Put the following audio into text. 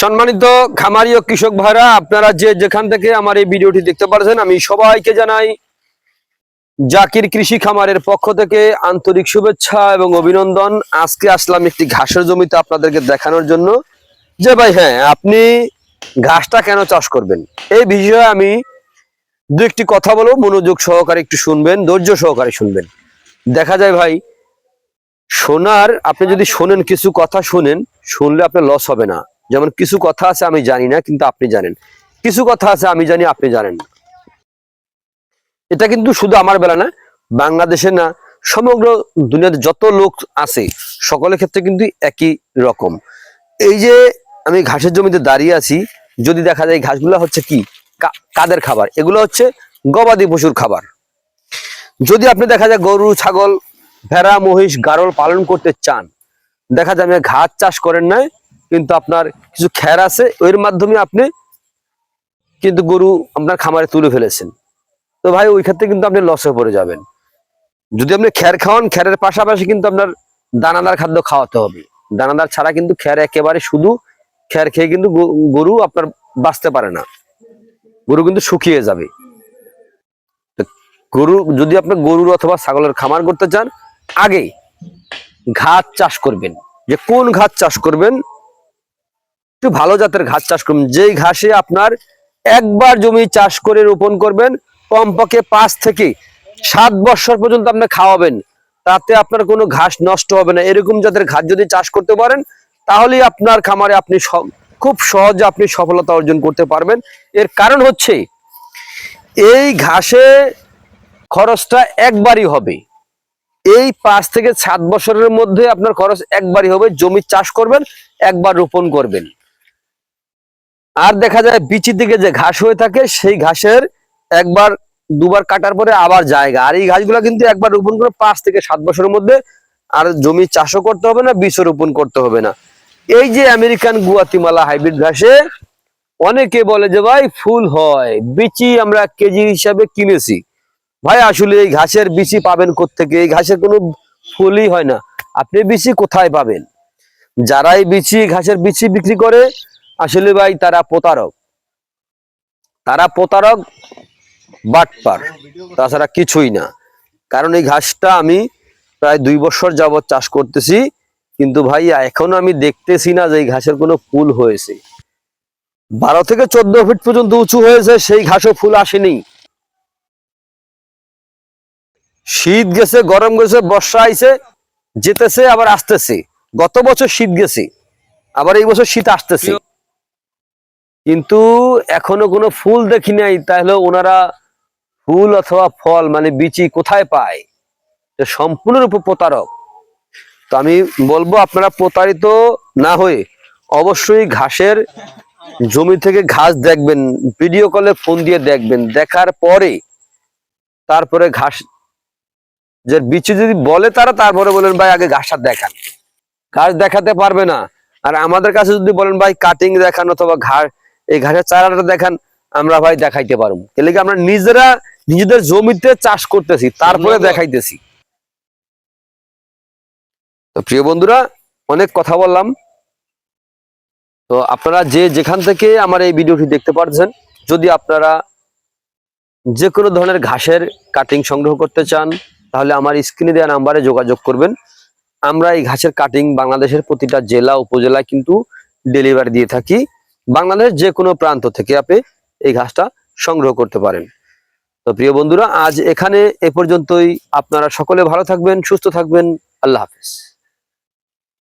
সম্মানিত খামারি ও কৃষক ভাইরা, আপনারা যে যেখান থেকে আমার এই ভিডিওটি দেখতে পারছেন, আমি সবাইকে জানাই জাকির কৃষি খামারের পক্ষ থেকে আন্তরিক শুভেচ্ছা এবং অভিনন্দন। আজকে আসলাম একটি ঘাসের জমিতে আপনাদেরকে দেখানোর জন্য। যে ভাই হ্যাঁ আপনি ঘাসটা কেন চাষ করবেন? এই বিষয়ে আমি দু একটি কথা বলব, মনোযোগ সহকারে একটু শুনবেন, ধৈর্য সহকারে শুনবেন। দেখা যায় ভাই শোনার আপনি যদি শোনেন কিছু কথা শুনেন, শুনলে আপনার লস হবে না। যেমন কিছু কথা আছে আমি জানি না, কিন্তু আপনি জানেন। কিছু কথা আছে আমি জানি, আপনি জানেন না। এটা কিন্তু শুধু আমার বেলা না, বাংলাদেশে না, সমগ্র দুনিয়াতে যত লোক আছে, সকলের ক্ষেত্রে কিন্তু একই রকম। এই যে আমি ঘাসের জমিতে দাঁড়িয়ে আছি, যদি দেখা যায় ঘাসগুলো হচ্ছে কি, কাদের খাবার? এগুলো হচ্ছে গবাদি পশুর খাবার। যদি আপনি দেখা যায় গরু, ছাগল, ভেড়া, মহিষ, গারল পালন করতে চান, দেখা যায় আপনি ঘাস চাষ করেন নাই কিন্তু আপনার কিছু খ্যার আছে এর মাধ্যমে আপনি কিন্তু গরু আপনার খামারে তুলে ফেলেছেন। তো ভাই, ওই ক্ষেত্রে কিন্তু আপনি লসে পড়ে যাবেন। যদি আপনি খ্যার খাওয়ান, খ্যারের পাশাপাশি কিন্তু আপনার দানাদার খাদ্য খাওয়াতে হবে। দানাদার ছাড়া কিন্তু খ্যার একেবারে শুধু খ্যার খেয়ে কিন্তু গরু আপনার বাঁচতে পারে না। গরু কিন্তু শুকিয়ে যাবে। গরু, যদি আপনি গরুর অথবা ছাগলের খামার করতে চান আগে ঘাস চাষ করবেন। যে কোন ঘাস চাষ করবেন একটু ভালো জাতের ঘাস চাষ করবেন যেই ঘাসে আপনার একবার জমি চাষ করে রোপণ করবেন, কমপক্ষে পাঁচ থেকে সাত বছর পর্যন্ত আপনি খাওয়াবেন। তাতে আপনার কোনো ঘাস নষ্ট হবে না। এরকম জাতের ঘাস যদি চাষ করতে পারেন, তাহলেই আপনার খামারে আপনি খুব সহজে আপনি সফলতা অর্জন করতে পারবেন। এর কারণ হচ্ছে, এই ঘাসে খরচটা একবারই হবে। এই পাঁচ থেকে সাত বছরের মধ্যে আপনার খরচ একবারই হবে। জমি চাষ করবেন, একবার রোপণ করবেন। আর দেখা যায় বিচির দিকে যে ঘাস হয়ে থাকে, সেই ঘাসের একবার, দুবার কাটার পরে আবার জায়গা। আর এই ঘাসগুলো কিন্তু একবার রোপণ করে পাঁচ থেকে সাত বছরের মধ্যে আর জমি চাষও করতে হবে না, বীজও রোপণ করতে হবে না। এই যে আমেরিকান গুয়াতিমালা হাইব্রিড ঘাসে অনেকে বলে যে, ভাই, ফুল হয়, বিচি আমরা কেজি হিসাবে কিনেছি। ভাই, আসলে এই ঘাসের বিচি পাবেন থেকে এই ঘাসের কোনো ফুলই হয় না। আপনি বিচি কোথায় পাবেন? যারা এই বিচি, ঘাসের বিচি বিক্রি করে আসলে ভাই তারা প্রতারক। তারা প্রতারক, বাটপার। তাছাড়া কিছুই না। কারণ এই ঘাসটা আমি প্রায় দুই বছর যাবত চাষ করতেছি, কিন্তু ভাই এখনও আমি দেখতেছি না যে এই ঘাসের কোনো ফুল হয়েছে। বারো থেকে চোদ্দ ফিট পর্যন্ত উঁচু হয়েছে, সেই ঘাসও ফুল আসেনি। শীত গেছে, গরম গেছে, বর্ষা আইছে, যেতেছে, আবার আসতেছে। গত বছর শীত গেছে, আবার এই বছর শীত আসতেছে। কিন্তু এখনও কোনো ফুল দেখি নাই, তাহলে ওনারা ফুল অথবা ফল মানে বিচি কোথায় পায়? সম্পূর্ণরূপে প্রতারক। তো আমি বলব, আপনারা প্রতারিত না হয়ে অবশ্যই ঘাসের জমি থেকে ঘাস দেখবেন ভিডিও কলে ফোন দিয়ে দেখবেন। দেখার পরে তারপরে ঘাস যে বিচি যদি বলে তারা, তারপরে বলেন, ভাই, আগে ঘাসটা দেখান। ঘাস দেখাতে পারবে না। আর আমাদের কাছে যদি বলেন, ভাই কাটিং দেখান অথবা ঘাস এই ঘাসের চারাটা দেখান আমরা ভাই দেখাইতে পারব। তাহলে কি আমরা নিজেরা নিজেদের জমিতে চাষ করতেছি তারপরে দেখাইতেছি। তো প্রিয় বন্ধুরা অনেক কথা বললাম। তো আপনারা যে যেখান থেকে আমার এই ভিডিওটি দেখতে পারছেন যদি আপনারা যে কোনো ধরনের ঘাসের কাটিং সংগ্রহ করতে চান তাহলে আমার স্ক্রিনে দেওয়া নাম্বারে যোগাযোগ করবেন। আমরা এই ঘাসের কাটিং বাংলাদেশের প্রতিটা জেলা উপজেলায় কিন্তু ডেলিভারি দিয়ে থাকি। বাংলাদেশের যে কোনো প্রান্ত থেকে আপনি এই ঘাসটা সংগ্রহ করতে পারেন। তো প্রিয় বন্ধুরা, আজ এখানে এ পর্যন্তই। আপনারা সকলে ভালো থাকবেন, সুস্থ থাকবেন। আল্লাহ হাফেজ।